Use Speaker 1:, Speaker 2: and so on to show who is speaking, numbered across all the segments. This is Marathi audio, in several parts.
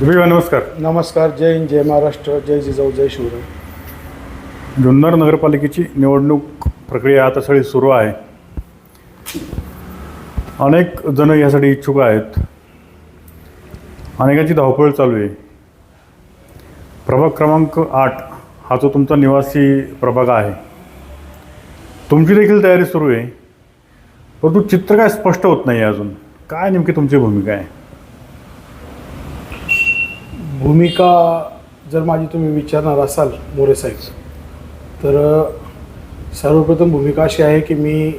Speaker 1: नमस्कार.
Speaker 2: नमस्कार जय हिंद जय महाराष्ट्र जय जिजाऊ जय शिवराय.
Speaker 1: जुन्नर नगरपालिकेची निवडणूक प्रक्रिया आता सगळी सुरू आहे. अनेक जण यासाठी इच्छुक आहेत. अनेकांची धावपळ चालू आहे. प्रभाग क्रमांक आठ हा जो तुमचा निवासी प्रभाग आहे तुमची देखील तयारी सुरू आहे. परंतु चित्र काय स्पष्ट होत नाही अजून. काय नेमकी तुमची भूमिका आहे?
Speaker 2: भूमिका जर माझी तुम्ही विचारणार असाल मोरे साहेब तर सर्वप्रथम भूमिका अशी आहे की मी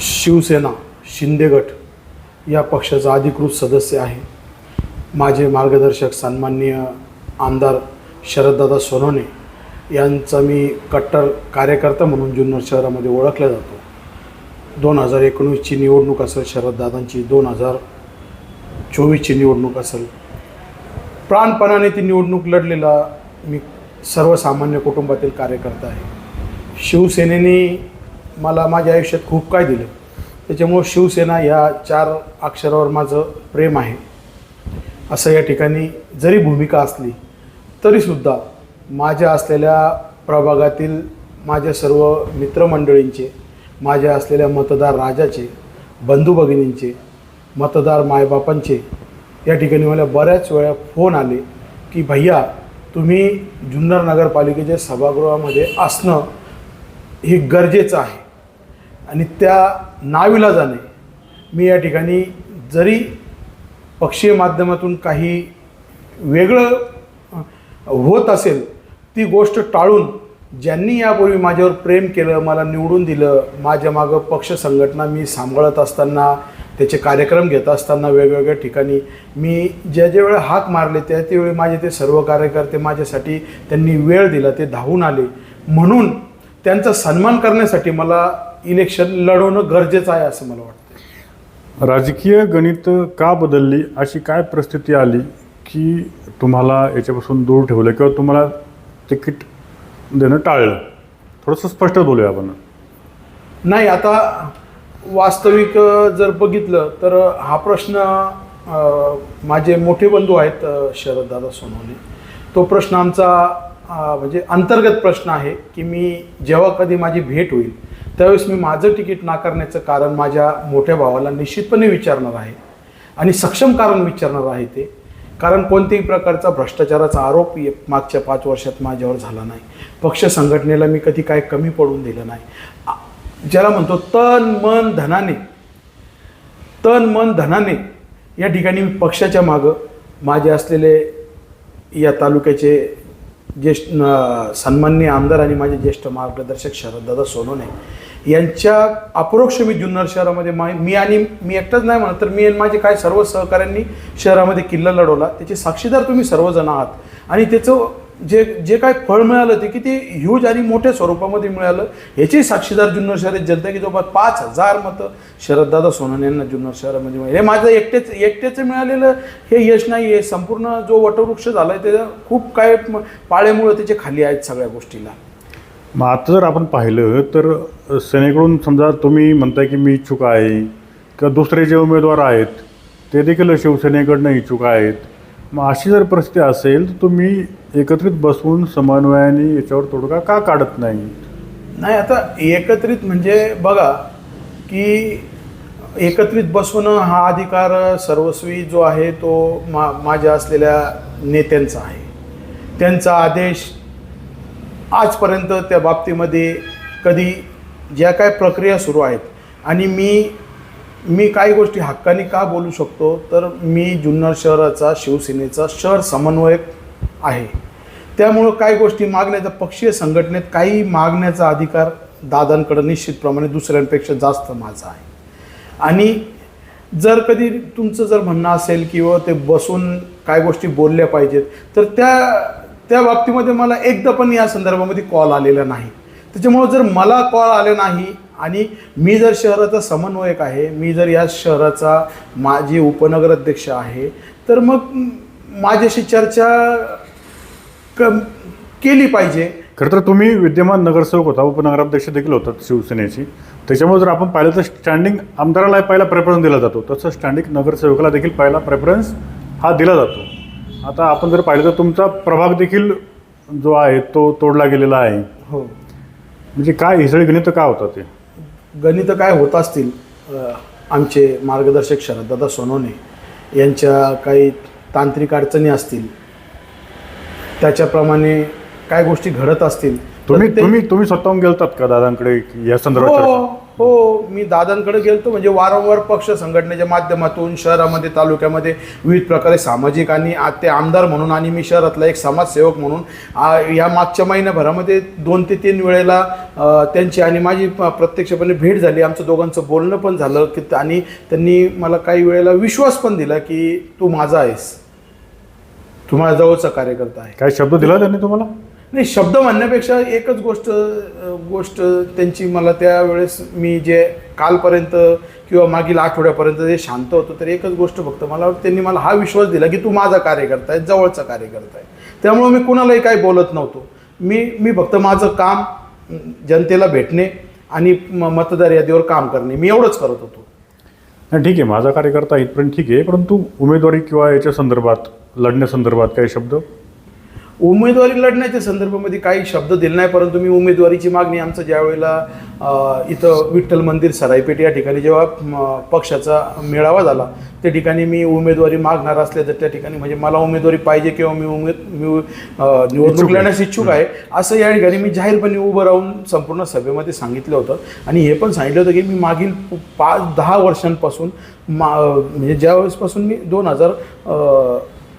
Speaker 2: शिवसेना शिंदे गट या पक्षाचा अधिकृत सदस्य आहे. माझे मार्गदर्शक सन्माननीय आमदार शरददादा सोनवणे यांचा मी कट्टर कार्यकर्ता म्हणून जुन्नर शहरामध्ये ओळखला जातो. दोन हजार एकोणीसची निवडणूक असेल शरददादांची दोन हजार चोवीसची निवडणूक असेल प्राणपणाने ती निवडणूक लढलेला मी सर्वसामान्य कुटुंबातील कार्यकर्ता आहे. शिवसेनेने मला माझ्या आयुष्यात खूप काय दिलं. त्याच्यामुळं शिवसेना ह्या चार अक्षरावर माझं प्रेम आहे. असं या ठिकाणी जरी भूमिका असली तरीसुद्धा माझ्या असलेल्या प्रभागातील माझ्या सर्व मित्रमंडळींचे माझ्या असलेल्या मतदार राजाचे बंधू भगिनींचे मतदार मायबापांचे या ठिकाणी मला बऱ्याच वेळा फोन आले की भैया तुम्ही जुन्नर नगरपालिकेच्या सभागृहामध्ये असणं हे गरजेचं आहे आणि त्या नाविलाजाने मी या ठिकाणी जरी पक्षीय माध्यमातून काही वेगळं होत असेल ती गोष्ट टाळून ज्यांनी यापूर्वी माझ्यावर प्रेम केलं मला निवडून दिलं माझ्या मागं पक्ष संघटना मी सांभाळत असताना त्याचे कार्यक्रम घेत असताना वेगवेगळ्या ठिकाणी मी ज्या ज्या वेळा हाक मारले त्या त्यावेळी माझे ते सर्व कार्यकर्ते माझ्यासाठी त्यांनी वेळ दिला ते धावून आले. म्हणून त्यांचा सन्मान करण्यासाठी मला इलेक्शन लढवणं गरजेचं आहे असं मला वाटतं.
Speaker 1: राजकीय गणित का बदलली अशी काय परिस्थिती आली की तुम्हाला याच्यापासून दूर ठेवलं किंवा तुम्हाला तिकीट देणं टाळलं? थोडंसं स्पष्ट बोलूया आपण.
Speaker 2: नाही आता वास्तविक जर बघितलं तर हा प्रश्न माझे मोठे बंधू आहेत शरददादा सोनवणे. तो प्रश्न आमचा म्हणजे अंतर्गत प्रश्न आहे की मी जेव्हा कधी माझी भेट होईल त्यावेळेस मी माझं तिकीट नाकारण्याचं कारण माझ्या मोठ्या भावाला निश्चितपणे विचारणार आहे. आणि सक्षम कारण विचारणार आहे ते. कारण कोणत्याही प्रकारचा भ्रष्टाचाराचा आरोप ये- मागच्या पाच वर्षात माझ्यावर झाला नाही. पक्ष संघटनेला मी कधी काय कमी पडून दिलं नाही. ज्याला म्हणतो तन मन धनाने. तन मन धनाने या ठिकाणी मी पक्षाच्या मागं माझे असलेले या तालुक्याचे ज्येष्ठ सन्मान्य आमदार आणि माझे ज्येष्ठ मार्गदर्शक शरददादा सोनोने यांच्या अपरोक्ष मी जुन्नर शहरामध्ये मा मी आणि मी एकटाच नाही म्हणत तर मी आणि माझे काय सर्व सहकाऱ्यांनी शहरामध्ये किल्ला लढवला त्याचे साक्षीदार तुम्ही सर्वजण आहात. आणि त्याचं जे जे काय फळ मिळालं ते किती ह्यूज आणि मोठ्या स्वरूपामध्ये मिळालं ह्याची साक्षीदार जुन्नर शहरात जनता की जवळपास पाच हजार मतं शरददादा सोनन यांना जुन्नर शहरामध्ये मिळाले. हे माझं एकटेच एकटेचं मिळालेलं हे यश नाही आहे. संपूर्ण जो वटवृक्ष झाला आहे त्याच्या खूप काय पाळेमुळं त्याचे खाली आहेत सगळ्या गोष्टीला.
Speaker 1: मग आता जर आपण पाहिलं तर सेनेकडून समजा तुम्ही म्हणताय की मी इच्छुक आहे किंवा दुसरे जे उमेदवार आहेत ते देखील शिवसेनेकडनं इच्छुक आहेत. मग अशी जर परिस्थिती असेल तर तुम्ही एकत्रित बसून समन्वयाने याच्यावर तोडगा का काढत नाही?
Speaker 2: नाही आता एकत्रित म्हणजे बघा की एकत्रित बसवणं हा अधिकार सर्वस्वी जो आहे तो मा माझ्या असलेल्या नेत्यांचा आहे. त्यांचा आदेश आजपर्यंत त्या बाबतीमध्ये कधी ज्या काय प्रक्रिया सुरू आहेत आणि मी मी काही गोष्टी हक्काने का बोलू शकतो? तर मी जुन्नर शहराचा शिवसेनेचा शहर समन्वयक आहे. त्यामुळं काही गोष्टी मागण्याचा पक्षीय संघटनेत काही मागण्याचा अधिकार दादांकडं निश्चितप्रमाणे दुसऱ्यांपेक्षा जास्त माझा आहे. आणि जर कधी तुमचं जर म्हणणं असेल किंवा ते बसून काय गोष्टी बोलल्या पाहिजेत तर त्या त्या बाबतीमध्ये मला एकदा पण या संदर्भामध्ये कॉल आलेला नाही. त्याच्यामुळं जर मला कॉल आले नाही आणि मी जर शहराचा समन्वयक आहे मी जर या शहराचा माझी उपनगर अध्यक्ष आहे तर मग माझ्याशी चर्चा क केली पाहिजे.
Speaker 1: खरं तर तुम्ही विद्यमान नगरसेवक होता उपनगराध्यक्ष देखील होतात शिवसेनेची. त्याच्यामुळे जर आपण पाहिलं तर स्टँडिंग आमदाराला पहिला प्रेफरन्स दिला जातो. तसं स्टँडिंग नगरसेवकाला देखील पहिला प्रेफरन्स हा दिला जातो. आता आपण जर पाहिलं तर तुमचा प्रभाग देखील जो आहे तो तोडला गेलेला आहे.
Speaker 2: हो.
Speaker 1: म्हणजे काय ही सगळी गणित का होतात ते?
Speaker 2: गणितं काय होत असतील आमचे मार्गदर्शक शरददादा सोनवणे यांच्या काही तांत्रिक अडचणी असतील त्याच्याप्रमाणे काय गोष्टी घडत असतील
Speaker 1: तुम्ही तुम्ही तुम्ही स्वतःहून गेलतात का दादांकडे या संदर्भात
Speaker 2: हो मी दादांकडे गेलतो. म्हणजे वारंवार पक्ष संघटनेच्या माध्यमातून शहरामध्ये तालुक्यामध्ये विविध प्रकारे सामाजिक आणि आ- ते आमदार म्हणून आणि मी शहरातला एक समाजसेवक म्हणून या मागच्या महिन्याभरामध्ये दोन ते तीन वेळेला त्यांची आणि माझी प्रत्यक्षपणे भेट झाली. आमचं दोघांचं बोलणं पण झालं की आणि त्यांनी मला काही वेळेला विश्वास पण दिला की तू माझा आहेस. तू माझ्या जवळचा कार्यकर्ता आहे.
Speaker 1: काय शब्द दिला त्यांनी तुम्हाला?
Speaker 2: नाही शब्द म्हणण्यापेक्षा एकच गोष्ट गोष्ट त्यांची मला त्यावेळेस मी जे कालपर्यंत किंवा मागील आठवड्यापर्यंत जे शांत होतो तर एकच गोष्ट फक्त मला त्यांनी मला हा विश्वास दिला की तू माझा कार्यकर्ता आहे जवळचा कार्यकर्ता आहे. त्यामुळे मी कुणालाही काही बोलत नव्हतो. मी मी फक्त माझं काम जनतेला भेटणे आणि म- मतदार यादीवर काम करणे मी एवढंच करत होतो.
Speaker 1: नाही ठीक आहे माझा कार्यकर्ता इथपर्यंत ठीक आहे परंतु उमेदवारी किंवा याच्या संदर्भात लढण्यासंदर्भात काही शब्द?
Speaker 2: उमेदवारी लढण्याच्या संदर्भामध्ये काही शब्द दिले नाही परंतु मी उमेदवारीची मागणी आमचं ज्या वेळेला अ, इथं विठ्ठल मंदिर सराईपेठ या ठिकाणी जेव्हा पक्षाचा मेळावा झाला त्या ठिकाणी मी उमेदवारी मागणार असले तर त्या ठिकाणी म्हणजे मला उमेदवारी पाहिजे किंवा मी उमेद मी निवडणूक. लढण्यास इच्छुक आहे असं या ठिकाणी मी जाहीरपणे उभं राहून संपूर्ण सभेमध्ये सांगितलं होतं आणि हे पण सांगितलं होतं की मी मागील पाच दहा वर्षांपासून मा म्हणजे ज्यावेळेसपासून मी दोन हजार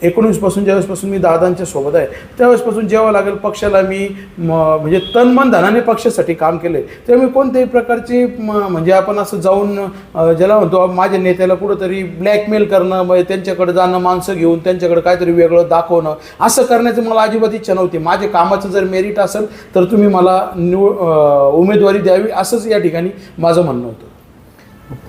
Speaker 2: एकोणीसपासून ज्यावेळेसपासून मी दादांच्या सोबत आहे त्यावेळेसपासून जेव्हा लागेल पक्षाला मी म, म्हणजे तन मन धनाने पक्षासाठी काम केले तेव्हा मी कोणत्याही प्रकारचे म्हणजे आपण असं जाऊन ज्याला म्हणतो माझ्या नेत्याला कुठंतरी ब्लॅकमेल करणं मग त्यांच्याकडे जाणं माणसं घेऊन त्यांच्याकडे काहीतरी वेगळं दाखवणं असं करण्याचं मला अजिबात इच्छा नव्हती. माझे कामाचं जर मेरिट असेल तर तुम्ही मला निव उमेदवारी द्यावी असंच या ठिकाणी माझं म्हणणं होतं.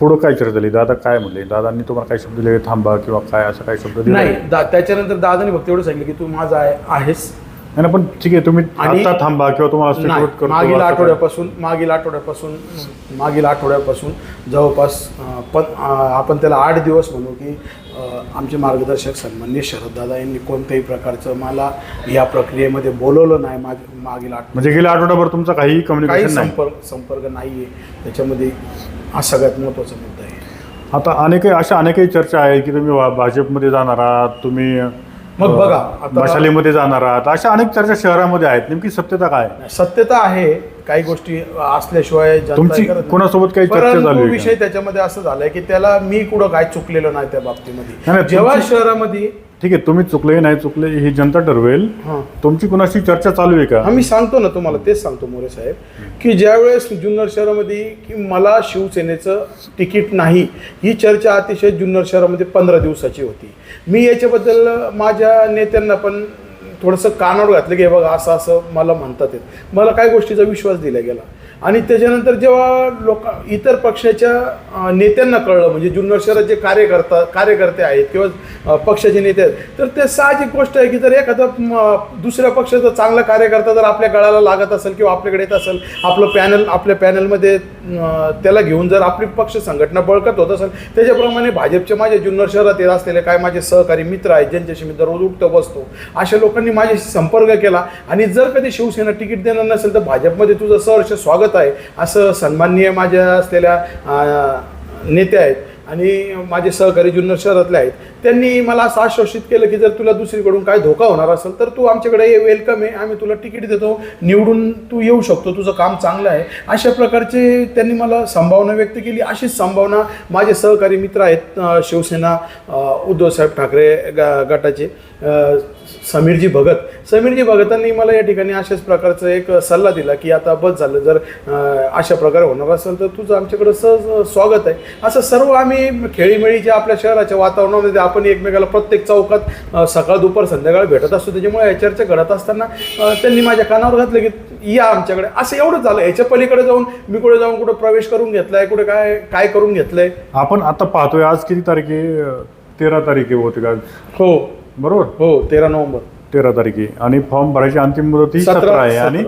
Speaker 1: पुढं काय चर्चा झाली? दादा काय म्हणले? दादांनी तुम्हाला काय शब्द दिले? थांबा किंवा काय असं काय शब्द दिले?
Speaker 2: नाही दा त्याच्यानंतर दादाने फक्त एवढं सांगितलं की तू माझा आहे आहेस.
Speaker 1: नाही पण ठीक आहे तुम्ही
Speaker 2: आणि-
Speaker 1: आता थांबा किंवा तुम्हाला
Speaker 2: नाही
Speaker 1: secret करतो
Speaker 2: मागील
Speaker 1: असं काय?
Speaker 2: आठवड्यापासून मागील आठवड्यापासून मागील आठवड्यापासून जवळपास अं, पण अं, आपण त्याला आठ दिवस म्हणू की अं, आमचे मार्गदर्शक सन्मान्य शरददादा यांनी कोणत्याही प्रकारचं मला या प्रक्रियेमध्ये बोलवलं नाही माग मागील आठ
Speaker 1: म्हणजे गेल्या आठवड्याभर तुमचा काही
Speaker 2: काही
Speaker 1: कम्युनिकेशन नाही.
Speaker 2: संपर्क संपर्क नाही आहे त्याच्यामध्ये हा सगळ्यात महत्त्वाचा मुद्दा आहे.
Speaker 1: आता अनेक अशा अनेकही चर्चा आहे की तुम्ही भाजपमध्ये जाणार आहात तुम्ही
Speaker 2: मग बघा, आता-
Speaker 1: मशालीमध्ये जाणार आहात. अशा अनेक चर्चा शहरामध्ये आहेत. नेमकी सत्यता काय
Speaker 2: सत्यता आहे. काही गोष्टी असल्याशिवाय जनता
Speaker 1: तुमची
Speaker 2: करत नाही.
Speaker 1: कोणासोबत काही चर्चा
Speaker 2: परंतु
Speaker 1: झाली आहे का?
Speaker 2: विषय त्याच्यामध्ये असं झालंय की त्याला मी कुठं काय चुकलेलो नाही त्या
Speaker 1: नाही,
Speaker 2: बाबतीमध्ये
Speaker 1: नाही,
Speaker 2: जेव्हा
Speaker 1: तुमची-
Speaker 2: शहरामध्ये
Speaker 1: ठीक आहे तुम्ही चुकले नाही चुकले ही जनता ठरवेल.
Speaker 2: हां.
Speaker 1: तुमची कुणाशी चर्चा चालू आहे का?
Speaker 2: मी सांगतो ना तुम्हाला तेच सांगतो मोरे साहेब की ज्यावेळेस जुन्नर शहरामध्ये की मला शिवसेनेचं तिकीट नाही ही चर्चा अतिशय जुन्नर शहरामध्ये पंधरा दिवसाची होती. मी याच्याबद्दल माझ्या नेत्यांना पण थोडंसं कानावर घातलं की हे बघा असं असं मला म्हणतात मला काही गोष्टीचा विश्वास दिला गेला. आणि त्याच्यानंतर जेव्हा लोक इतर पक्षाच्या नेत्यांना कळलं म्हणजे जुन्नर शहरात जे कार्यकर्ता कार्यकर्ते आहेत किंवा पक्षाचे नेते आहेत तर ते साहजिक गोष्ट आहे की जर एखादा दुसऱ्या पक्षाचा चांगला कार्यकर्ता जर आपल्या गळाला लागत असेल किंवा आपल्याकडे येत असेल आपलं पॅनल आपल्या पॅनलमध्ये त्याला घेऊन जर आपली पक्ष संघटना बळकत होत असेल त्याच्याप्रमाणे भाजपच्या माझ्या जुन्नर शहरात येत असलेले काय माझे सहकारी मित्र आहेत ज्यांच्याशी मी दररोज उठतो बसतो अशा लोकांनी माझ्याशी संपर्क केला. आणि जर कधी शिवसेना तिकीट देणार नसेल तर भाजपमध्ये तुझं सहर्ष स्वागत आहे असं सन्माननीय माझ्या असलेल्या नेते आहेत. आणि माझे सहकारी जुन्नर शहरातले आहेत त्यांनी मला असं आश्वासित केलं की जर तुला दुसरीकडून काय धोका होणार असेल तर तू आमच्याकडे ये वेलकम आहे आम्ही तुला तिकीट देतो निवडून तू येऊ शकतो तुझं काम चांगलं आहे. अशा प्रकारचे त्यांनी मला संभावना व्यक्त केली. अशीच संभावना माझे सहकारी मित्र आहेत शिवसेना उद्धवसाहेब ठाकरे ग गटाचे. समीरजी भगत. समीरजी भगतांनी मला या ठिकाणी अशाच प्रकारचा एक सल्ला दिला की आता बस झालं जर अशा प्रकारे होणार असेल तर तुझं आमच्याकडं सहज स्वागत आहे. असं सर्व आम्ही खेळीमेळीच्या आपल्या शहराच्या वातावरणामध्ये आपण एकमेकाला प्रत्येक चौकात सकाळ दुपार संध्याकाळ भेटत असतो. त्याच्यामुळे या चर्चा घडत असताना त्यांनी माझ्या कानावर घातलं की या आमच्याकडे. असं एवढंच झालं. याच्या पलीकडे जाऊन मी कुठे जाऊन कुठं प्रवेश करून घेतलाय कुठे काय काय करून घेतलंय?
Speaker 1: आपण आता पाहतोय आज किती तारीख तेरा तारीख होते का
Speaker 2: हो.
Speaker 1: बरोबर?
Speaker 2: हो तेरा नोव्हेंबर.
Speaker 1: तेरा तारीख. आणि फॉर्म भरायची अंतिम मुदत ही
Speaker 2: सतरा-
Speaker 1: सतरा आहे. आणि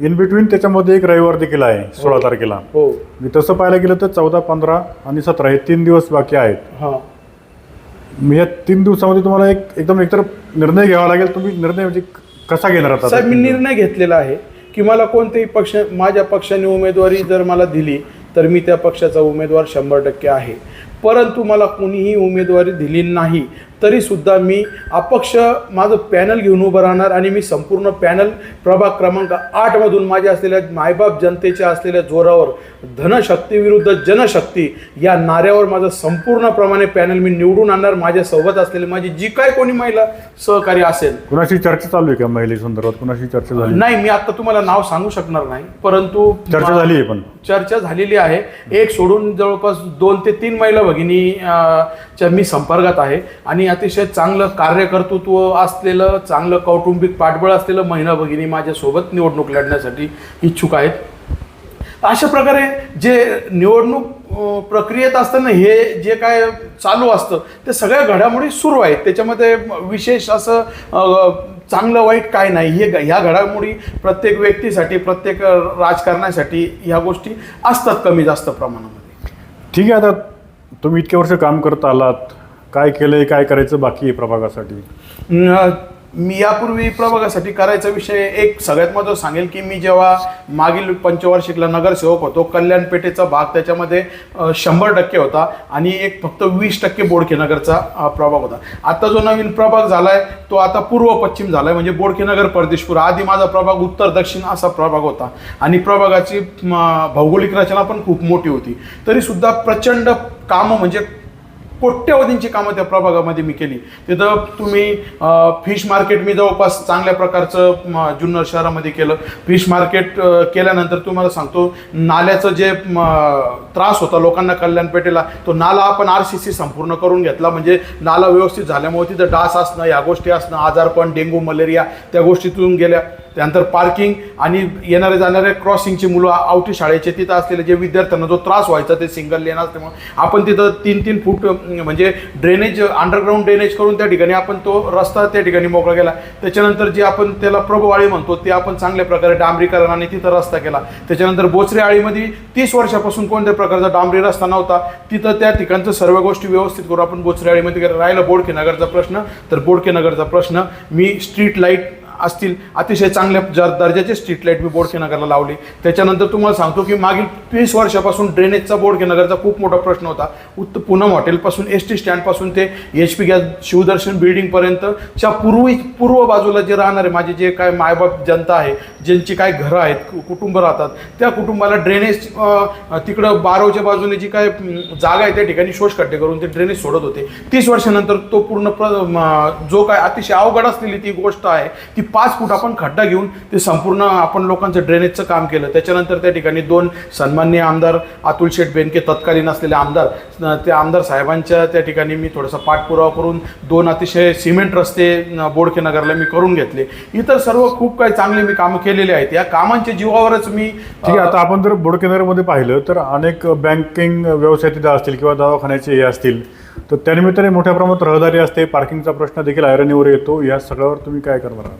Speaker 1: इन बिटवीन त्याच्यामध्ये एक रविवार देखील आहे सोळा तारखेला.
Speaker 2: हो.
Speaker 1: मी तसं पाहायला गेलं तर चौदा पंधरा आणि सतरा हे तीन दिवस बाकी आहेत.
Speaker 2: हां.
Speaker 1: मग या तीन दिवसामध्ये तुम्हाला एक एकदम एकतर निर्णय घ्यावा लागेल. तुम्ही निर्णय म्हणजे कसा घेणार आता
Speaker 2: साहेब मी निर्णय घेतलेला आहे की मला कोणतेही पक्ष माझ्या पक्षाने उमेदवारी जर मला दिली तर मी त्या पक्षाचा उमेदवार शंभर टक्के आहे. परंतु मला कोणीही उमेदवारी दिली नाही. तरीसुद्धा मी अपक्ष माझं पॅनल घेऊन उभं राहणार आणि मी संपूर्ण पॅनल प्रभाग क्रमांक आठमधून माझ्या असलेल्या मायबाप जनतेच्या असलेल्या जोरावर धनशक्ती विरुद्ध जनशक्ती या नाऱ्यावर माझं संपूर्णप्रमाणे पॅनल मी निवडून आणणार. माझ्यासोबत असलेली माझी जी काय कोणी महिला सहकारी असेल.
Speaker 1: कुणाशी चर्चा चालू आहे का महिले संदर्भात? कुणाशी चर्चा झाली?
Speaker 2: नाही मी आता तुम्हाला नाव सांगू शकणार नाही परंतु
Speaker 1: चर्चा झाली आहे पण.
Speaker 2: चर्चा झालेली आहे. एक सोडून जवळपास दोन ते तीन महिला भगिनी च्या मी संपर्कात आहे. आणि अतिशय चांगलं कार्यकर्तृत्व असलेलं चांगलं कौटुंबिक पाठबळ असलेलं महिला भगिनी माझ्यासोबत निवडणूक लढण्यासाठी इच्छुक आहेत. अशा प्रकारे जे निवडणूक प्रक्रियेत असताना हे जे काय चालू असतं ते सगळ्या घडामोडी सुरू आहेत. त्याच्यामध्ये विशेष असं चांगलं वाईट काय नाही. हे ह्या घडामोडी प्रत्येक व्यक्तीसाठी प्रत्येक राजकारणासाठी ह्या गोष्टी असतात कमी जास्त प्रमाणामध्ये.
Speaker 1: ठीक आहे आता तुम्ही इतके वर्ष काम करत आलात. काय केलंय काय करायचं बाकी आहे प्रभागासाठी?
Speaker 2: न- मी यापूर्वी प्रभागासाठी करायचा विषय एक सगळ्यात महत्त्वाचं सांगेल की मी जेव्हा मागील पंचवार्षिकला नगरसेवक होतो कल्याण पेठेचा भाग त्याच्यामध्ये अ, शंभर टक्के होता आणि एक फक्त वीस टक्के बोडके नगरचा अ, प्रभाग होता. आता जो नवीन प्रभाग झालाय तो आता पूर्व पश्चिम झालाय. म्हणजे बोडके नगर परदेशपूर आधी माझा प्रभाग उत्तर दक्षिण असा प्रभाग होता. आणि प्रभागाची म, भौगोलिक रचना पण खूप मोठी होती. तरी सुद्धा प्रचंड कामं म्हणजे कोट्यवधींची कामं त्या प्रभागामध्ये मी केली. तिथं तुम्ही फिश मार्केट मी जवळपास चांगल्या प्रकारचं जुन्नर शहरामध्ये केलं. फिश मार्केट केल्यानंतर तुम्हाला सांगतो नाल्याचं जे त्रास होता लोकांना कल्याणपेठेला तो नाला आपण आर सी सी संपूर्ण करून घेतला. म्हणजे नाला व्यवस्थित झाल्यामुळे तिथं डास असणं या गोष्टी असणं आजारपण डेंग्यू मलेरिया त्या गोष्टीतून गेल्या. त्यानंतर पार्किंग आणि येणाऱ्या जाणाऱ्या क्रॉसिंगची मुलं आवटी शाळेचे तिथं असलेले जे विद्यार्थ्यांना जो त्रास व्हायचा ते सिंगल लेन असल्यामुळे आपण तिथं तीन तीन फूट म्हणजे ड्रेनेज अंडरग्राऊंड ड्रेनेज करून त्या ठिकाणी आपण तो रस्ता त्या ठिकाणी मोकळा केला. त्याच्यानंतर जे आपण त्याला प्रभुवाळी म्हणतो ते आपण चांगल्या प्रकारे डांबरीकरणाने तिथं रस्ता केला. त्याच्यानंतर बोचरे आळीमध्ये तीस वर्षापासून कोणत्या प्रकारचा डांबरी रस्ता नव्हता तिथं त्या ठिकाणचं सर्व गोष्टी व्यवस्थित करून आपण बोचरे आळीमध्ये राहिला. बोडके नगरचा प्रश्न तर बोडके नगरचा प्रश्न मी स्ट्रीट लाइट असतील. अतिशय चांगल्या जर दर्जाचे स्ट्रीट लाइट मी बोडके नगरला लावले. त्याच्यानंतर तुम्हाला सांगतो की मागील तीस वर्षापासून ड्रेनेजचा बोडकेनगरचा खूप मोठा प्रश्न होता. उत्त पूनम हॉटेलपासून एस टी स्टँडपासून ते एच पी गॅस शिवदर्शन बिल्डिंगपर्यंतच्या पूर्वी पूर्व बाजूला जे राहणारे माझे जे काय मायबाप जनता आहे ज्यांची काय घरं आहेत कुटुंब राहतात त्या कुटुंबाला ड्रेनेज तिकडं बारोच्या बाजूने जी काय जागा आहे त्या ठिकाणी शोषखड्डे करून ते ड्रेनेज सोडत होते. तीस वर्षानंतर तो पूर्ण प्र जो काय अतिशय अवघड असलेली ती गोष्ट आहे ती पाच फूट आपण खड्डा घेऊन ते संपूर्ण आपण लोकांचं ड्रेनेजचं काम केलं. त्याच्यानंतर त्या ठिकाणी दोन सन्मान्य आमदार अतुल शेठ बेनके तत्कालीन असलेले आमदार त्या आमदार साहेबांच्या त्या ठिकाणी मी थोडासा पाठपुरावा करून दोन अतिशय सिमेंट रस्ते बोडके नगरला मी करून घेतले. इतर सर्व खूप काही चांगले मी कामं केलेले आहेत. या कामांच्या जीवावरच मी
Speaker 1: ठीक आहे आता आपण जर बोडकेनगरमध्ये पाहिलं तर अनेक बँकिंग व्यवसाय तिथे असतील किंवा दवाखान्याचे हे असतील तर त्यानिमित्ताने मोठ्या प्रमाणात रहदारी असते. पार्किंगचा प्रश्न देखील ऐरणीवर येतो. या सगळ्यावर तुम्ही काय करणार आहात?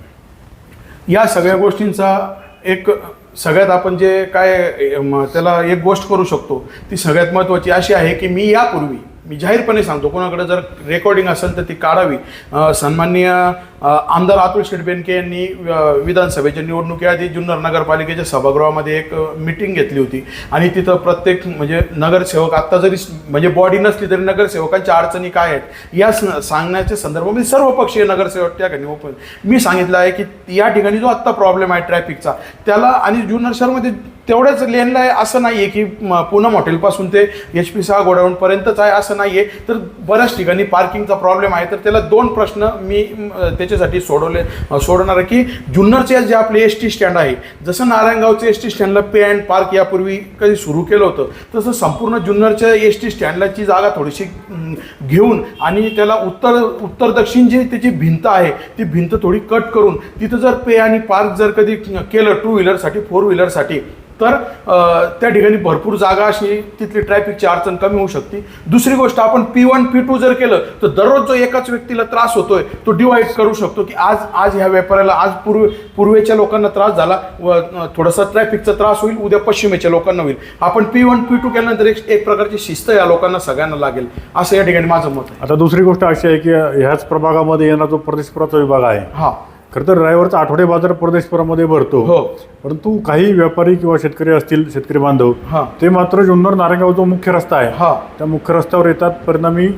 Speaker 2: या सगळ्या गोष्टींचा एक सगळ्यात आपण जे काय त्याला एक गोष्ट करू शकतो ती सगळ्यात महत्त्वाची अशी आहे की मी यापूर्वी मी जाहीरपणे सांगतो कोणाकडे जर रेकॉर्डिंग असेल तर ती काढावी. सन्माननीय आमदार अतुल शेठ बेनके यांनी विधानसभेच्या निवडणुकीआधी जुन्नर नगरपालिकेच्या सभागृहामध्ये एक मिटिंग घेतली होती. आणि तिथं प्रत्येक म्हणजे नगरसेवक आत्ता जरी म्हणजे बॉडी नसली तरी नगरसेवकांच्या अडचणी काय आहेत या सांगण्याच्या संदर्भामध्ये सर्व पक्षीय नगरसेवक त्या ठिकाणी ओपन. मी सांगितलं आहे की या ठिकाणी जो आत्ता प्रॉब्लेम आहे ट्रॅफिकचा त्याला आणि जुन्नर शहरमध्ये तेवढ्याच लेनला आहे असं नाही आहे की पूनम हॉटेलपासून ते एच पी सहा गोडाऊनपर्यंतच आहे असं नाही आहे तर बऱ्याच ठिकाणी पार्किंगचा प्रॉब्लेम आहे. तर त्याला दोन प्रश्न मी त्याच्यासाठी सोडवले सोडवणार आहे की जुन्नरचे जे आपले एस टी स्टँड आहे जसं नारायणगावचं एस टी स्टँडला पे अँड पार्क यापूर्वी कधी सुरू केलं होतं तसं संपूर्ण जुन्नरच्या एस टी स्टँडलाची जागा थोडीशी घेऊन आणि त्याला उत्तर उत्तर दक्षिण जी त्याची भिंत आहे ती भिंत थोडी कट करून तिथं जर पे आणि पार्क जर कधी केलं टू व्हीलरसाठी फोर व्हीलरसाठी तर त्या ठिकाणी भरपूर जागा अशी तिथली ट्रॅफिकची अडचण कमी होऊ शकते. दुसरी गोष्ट आपण पी वन पी टू जर केलं तर दररोज जो एकाच व्यक्तीला त्रास होतोय तो डिवाइड करू शकतो की आज आज ह्या व्यापाऱ्याला आज पूर्व पूर्वेच्या लोकांना त्रास झाला व थोडासा ट्रॅफिकचा त्रास होईल उद्या पश्चिमेच्या लोकांना होईल. आपण पी वन पी टू केल्यानंतर एक एक प्रकारची शिस्त या लोकांना सगळ्यांना लागेल असं या ठिकाणी माझं मत आहे.
Speaker 1: आता दुसरी गोष्ट अशी आहे की ह्याच प्रभागामध्ये येणारा जो प्रदेशपुराचा विभाग आहे
Speaker 2: हा.
Speaker 1: खरं तर रविवारचा आठवडे बाजार प्रदेशपुरामध्ये भरतो.
Speaker 2: हो.
Speaker 1: परंतु काही व्यापारी किंवा शेतकरी असतील शेतकरी बांधव
Speaker 2: हा.
Speaker 1: ते मात्र जुन्नर नारायणगाव जो मुख्य रस्ता आहे
Speaker 2: हा.
Speaker 1: त्या मुख्य रस्त्यावर येतात. परिणामी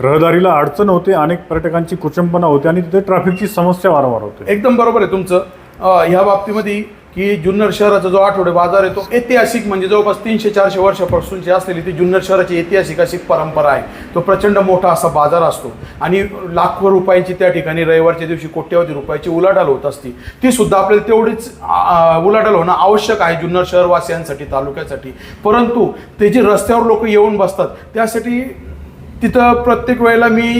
Speaker 1: रहदारीला अडचण होते अनेक पर्यटकांची कुचंबना होते आणि तिथे ट्रॅफिकची समस्या वारंवार होते.
Speaker 2: एकदम बरोबर आहे तुमचं. ह्या बाबतीमध्ये की जुन्नर शहराचा जो आठवडे बाजार आहे तो ऐतिहासिक म्हणजे जवळपास तीनशे चारशे वर्षापासूनची असलेली ती जुन्नर शहराची ऐतिहासिक अशी परंपरा आहे. तो प्रचंड मोठा असा बाजार असतो. आणि लाखो रुपयांची त्या ठिकाणी रविवारच्या दिवशी कोट्यावधी रुपयाची उलाढाल होत असती. ती सुद्धा आपल्याला तेवढीच उलाढाल होणं आवश्यक आहे जुन्नर शहरवासियांसाठी तालुक्यासाठी. परंतु ते जे रस्त्यावर लोक येऊन बसतात त्यासाठी तिथं प्रत्येक वेळेला मी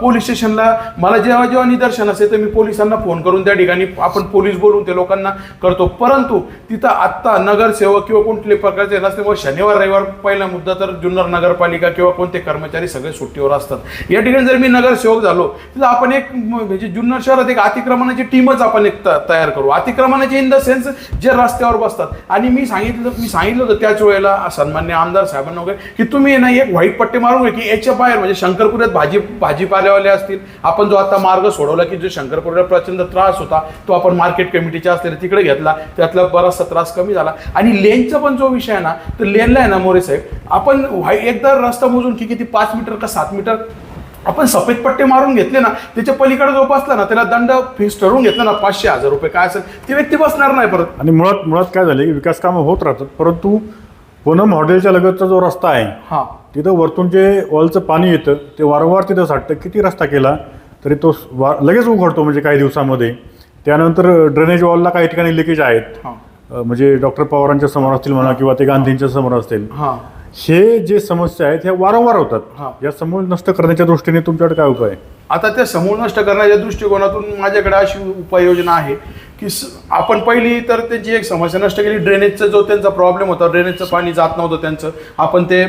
Speaker 2: पोलीस स्टेशनला मला जेव्हा जेव्हा निदर्शन असेल तर मी पोलिसांना फोन करून त्या ठिकाणी आपण पोलीस बोलवून ते लोकांना करतो. परंतु तिथं आत्ता नगरसेवक किंवा कोणत्याही प्रकारचे नसल्यामुळे शनिवार रविवार पहिला मुद्दा तर जुन्नर नगरपालिका किंवा कोणते कर्मचारी सगळे सुट्टीवर असतात. या ठिकाणी जर मी नगरसेवक झालो तिथं आपण एक म्हणजे जुन्नर शहरात एक अतिक्रमणाची टीमच आपण एक त- तयार करू. अतिक्रमणाची इन द सेन्स जे रस्त्यावर बसतात. आणि मी सांगितलं मी सांगितलं होतं त्याच वेळेला सन्मान्य आमदार साहेबांना वगैरे की तुम्ही ना एक व्हाईट पट्टे मारून की एच याच्या बाहेर म्हणजे शंकरपुऱ्यात भाजी भाजीपाल्यावाले असतील. आपण जो आता मार्ग सोडवला की जो शंकरपुऱ्याला प्रचंड त्रास होता तो आपण मार्केट कमिटीच्या असलेला तिकडे घेतला. त्यातला बराचसा त्रास कमी झाला. आणि लेनचा पण जो विषय आहे ना तर लेनला आहे ना मोरे साहेब. आपण एकदा रस्ता मोजून की किती पाच मीटर का सात मीटर आपण सफेद पट्टे मारून घेतले ना त्याच्या पलीकडे जो बसला ना त्याला दंड फिक्स ठरवून घेतला ना पाचशे हजार रुपये. काय असेल ती व्यक्ती बसणार नाही परत.
Speaker 1: आणि मुळात मुळात काय झाले की विकास कामं होत राहतात. परंतु पूनम हॉटेलच्या लगतचा जो रस्ता आहे
Speaker 2: हा.
Speaker 1: तिथं वरतून जे ऑलचं पाणी येतं ते वारंवार तिथं साठतं. किती रस्ता केला तरी तो वा लगेच उघडतो म्हणजे काही दिवसामध्ये. त्यानंतर ड्रेनेज वॉलला काही ठिकाणी लिकेज आहेत. म्हणजे डॉक्टर पवारांच्या समोर असतील म्हणा किंवा ते गांधींच्या समोर असतील.
Speaker 2: हा.
Speaker 1: जे समस्या आहेत ह्या वारंवार
Speaker 2: हा.
Speaker 1: होतात या समूळ नष्ट करण्याच्या दृष्टीने तुमच्याकडे काय उपाय? आहे?
Speaker 2: आता त्या समूळ नष्ट करण्याच्या दृष्टिकोनातून माझ्याकडे अशी उपाययोजना आहे. की स- आपण पहिली तर त्यांची एक समस्या नष्ट केली. ड्रेनेजचा जो त्यांचा प्रॉब्लेम होता ड्रेनेजचं पाणी जात नव्हतं त्यांचं. आपण ते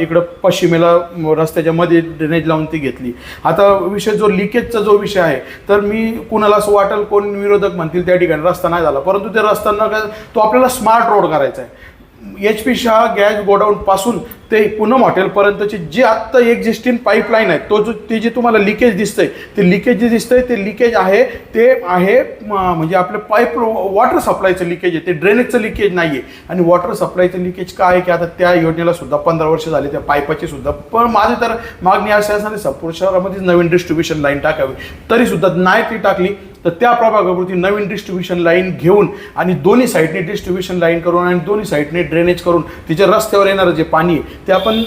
Speaker 2: इकडं पश्चिमेला रस्त्याच्या मध्ये ड्रेनेज लावून ती घेतली. आता विषय जो लिकेजचा जो विषय आहे तर मी कुणाला असं वाटेल कोण विरोधक म्हणतील त्या ठिकाणी रस्ता नाही झाला. परंतु ते रस्ता न तो आपल्याला स्मार्ट रोड करायचा आहे. एच पी शहा गॅस गोडाऊनपासून ते पूनम हॉटेलपर्यंतची जे आत्ता एक्झिस्टिंग पाईपलाईन आहे तो जो ते जे तुम्हाला लिकेज दिसतंय ते लिकेज जे दिसतंय ते लिकेज आहे ते आहे म्हणजे आपलं पाईप वॉटर सप्लायचं लिकेज आहे ते ड्रेनेजचं लिकेज नाही आहे आणि वॉटर सप्लायचं लिकेज काय आहे की आता त्या योजनेला सुद्धा पंधरा वर्ष झाली त्या पाईपाची सुद्धा. पण माझी तर मागणी अशी असणार संपूर्ण शहरामध्येच नवीन डिस्ट्रीब्युशन लाईन टाकावी तरीसुद्धा नाही ती टाकली तर त्या प्रभागावरती नवीन डिस्ट्रीब्युशन लाईन घेऊन आणि दोन्ही साईडने डिस्ट्रीब्युशन लाईन करून आणि दोन्ही साईडने ड्रेनेज करून तिच्या रस्त्यावर येणारं जे पाणी आहे ते आपण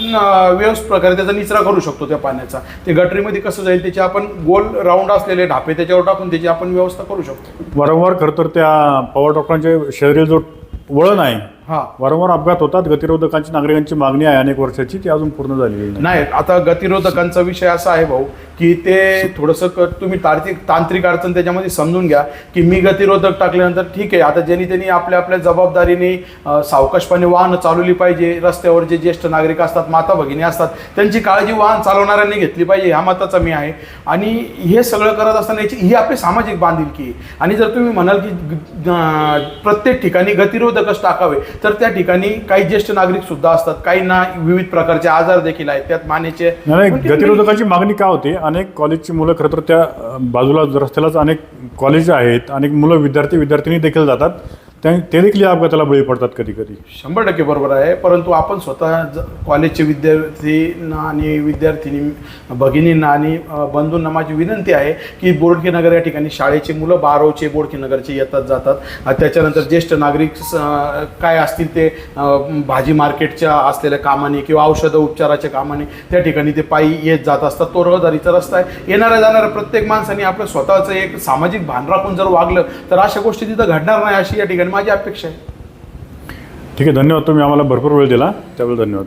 Speaker 2: व्यवस्थित प्रकारे त्याचा निचरा करू शकतो त्या पाण्याचा. ते गटरीमध्ये कसं जाईल त्याचे आपण गोल राऊंड असलेले ढापे त्याच्यावर टाकून त्याची आपण व्यवस्था करू शकतो.
Speaker 1: वारंवार खरं तर त्या पवार डॉक्टरांच्या शहरी जो वळण आहे
Speaker 2: हां.
Speaker 1: वारंवार अपघात होतात. गतिरोधकांची नागरिकांची मागणी आहे अनेक वर्षाची. ती अजून पूर्ण झालेली नाही.
Speaker 2: नाही आता गतिरोधकांचा विषय असा आहे भाऊ की ते थोडंसं क तुम्ही तांत्रिक तांत्रिक अडचण त्याच्यामध्ये समजून घ्या की मी गतिरोधक टाकल्यानंतर ठीक आहे आता ज्यांनी त्यांनी आपल्या आपल्या जबाबदारीने सावकाशपणे वाहनं चालवली पाहिजे रस्त्यावर जे ज्येष्ठ नागरिक असतात माता भगिनी असतात त्यांची काळजी वाहन चालवणाऱ्यांनी घेतली पाहिजे ह्या मताचा मी आहे. आणि हे सगळं करत असताना याची ही आपली सामाजिक बांधिलकी आहे. आणि जर तुम्ही म्हणाल की प्रत्येक ठिकाणी गतिरोधकच टाकावे तर त्या ठिकाणी काही ज्येष्ठ नागरिक सुद्धा असतात. काहींना विविध प्रकारचे आजार देखील आहेत. त्यात मानेचे
Speaker 1: गतिरोधकांची मागणी का होते? अनेक कॉलेजची मुलं खरं तर त्या बाजूला रस्त्यालाच अनेक कॉलेज आहेत. अनेक मुलं विद्यार्थी विद्यार्थिनी देखील जातात. त्या- ते देखील अपघाताला बळी पडतात कधी कधी
Speaker 2: शंभर टक्के बरोबर आहे परंतु आपण स्वतः ज- कॉलेजचे विद्यार्थींना आणि विद्यार्थिनी भगिनींना आणि अ, बंधूंना माझी विनंती आहे की बोडके नगर या ठिकाणी शाळेचे मुलं बारावचे बोडके नगरचे येतात जातात. अ, त्याच्यानंतर ज्येष्ठ नागरिक स- अ, काय असतील ते अ, भाजी मार्केटच्या असलेल्या कामाने किंवा औषधं उपचाराच्या कामाने त्या ठिकाणी ते पायी येत जात असतात. तो रहदारीचा रस्ता आहे. येणाऱ्या जाणाऱ्या प्रत्येक माणसाने आपलं स्वतःचं एक सामाजिक भान राखून जर वागलं तर अशा गोष्टी तिथं घडणार नाही अशी या ठिकाणी माझी अपेक्षा आहे.
Speaker 1: ठीक आहे धन्यवाद. तुम्ही आम्हाला भरपूर वेळ दिला. त्याबद्दल धन्यवाद.